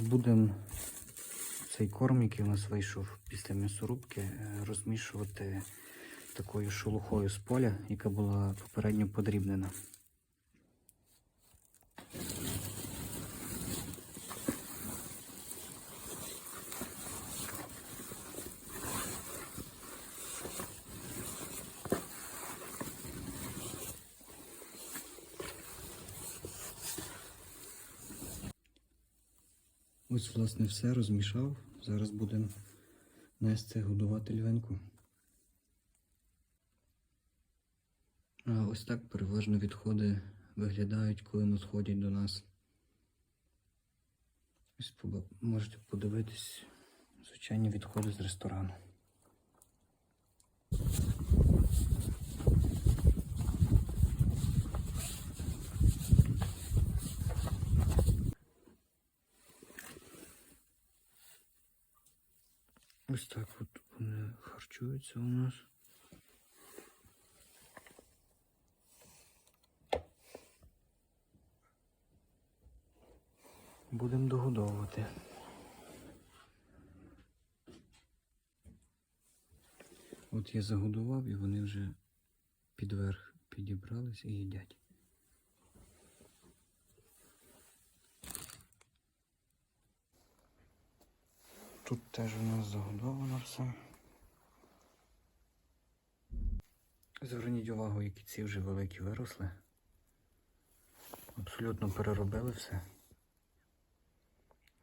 Будемо цей корм, який у нас вийшов після м'ясорубки, е, розмішувати такою шелухою з поля, яка була попередньо подрібнена. Ось, власне, все розмішав. Зараз будемо нести годувати львенку. А ось так переважно відходи виглядають, коли надходять до нас. Ось можете подивитись звичайні відходи з ресторану. Ось так от вони харчуються у нас. Будемо догодовувати. От я загодував і вони вже під верх підібрались і їдять. Тут теж у нас загодовано все. Зверніть увагу, які ці вже великі виросли. Абсолютно переробили все.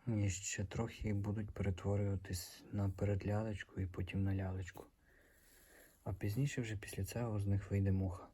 І ще трохи будуть перетворюватись на передлялечку і потім на лялечку. А пізніше вже після цього з них вийде муха.